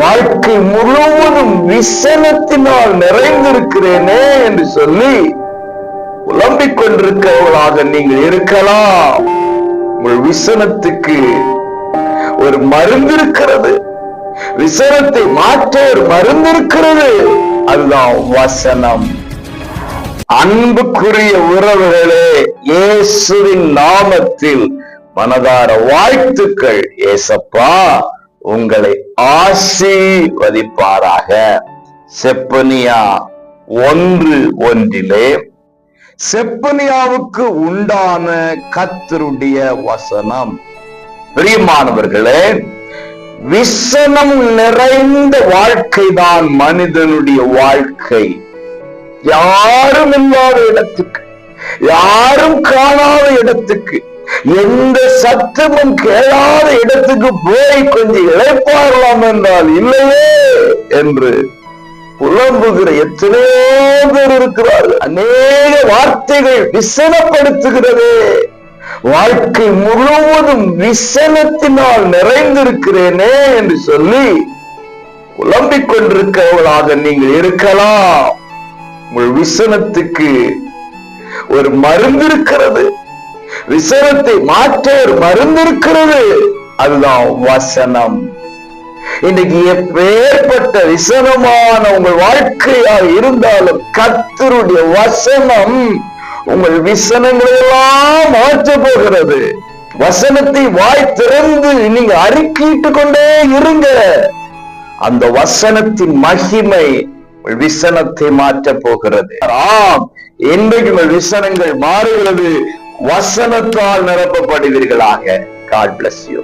வாழ்க்கை முழுவதும் விசனத்தினால் நிறைந்திருக்கிறேனே என்று சொல்லி புலம்பிக் கொண்டிருக்கிறவர்களாக நீங்கள் இருக்கலாம். உங்கள் விசனத்துக்கு ஒரு மருந்து இருக்கிறது. விசனத்தை மாற்ற ஒரு மருந்து இருக்கிறது. அதுதான் வசனம். அன்புக்குரிய உறவுகளே இயேசுவின் நாமத்தில் மனதார வாழ்த்துக்கள் ஏசப்பா. உங்களை ஆசீர்வதிப்பாராக. செப்பனியா ஒன்று ஒன்றிலே செப்பனியாவுக்கு உண்டான கத்தருடைய வசனம். பிரியமானவர்களே விசனம் நிறைந்த வாழ்க்கைதான் மனிதனுடைய வாழ்க்கை. யாரும் இல்லாத இடத்துக்கு யாரும் காணாத இடத்துக்கு எந்த சத்தமும் கேளாத இடத்துக்கு போய் கொஞ்சம் இழைப்பாரலாம் என்றால் இல்லையே என்று புலம்புகிற எத்தனையோ பேர் இருக்கிறார்கள். அநேக வார்த்தைகள் விசனப்படுத்துகிறதே. வாழ்க்கை முழுவதும் விசனத்தினால் நிறைந்திருக்கிறேனே என்று சொல்லி புலம்பிக் கொண்டிருக்கிறவர்களாக நீங்கள் இருக்கலாம். உங்கள் விசனத்துக்கு ஒரு மருந்து இருக்கிறது. விசனத்தை மாற்ற ஒரு மருந்து இருக்கிறது அதுதான் வசனம். இன்னைக்கு எப்பேற்பட்ட விசனமான உங்கள் வாழ்க்கையாக இருந்தாலும் கத்தருடைய வசனம் உங்கள் விசனங்களை எல்லாம் மாற்ற போகிறது. வசனத்தை வாய் திறந்து நீங்க அறிக்கிட்டு கொண்டே இருங்க. அந்த வசனத்தின் மகிமை விசனத்தை மாற்ற போகிறது. ஆம் என்றைக்கு விசனங்கள் மாறுகிறது. வசனத்தால் நிரப்பப்படுவீர்களாக. God bless you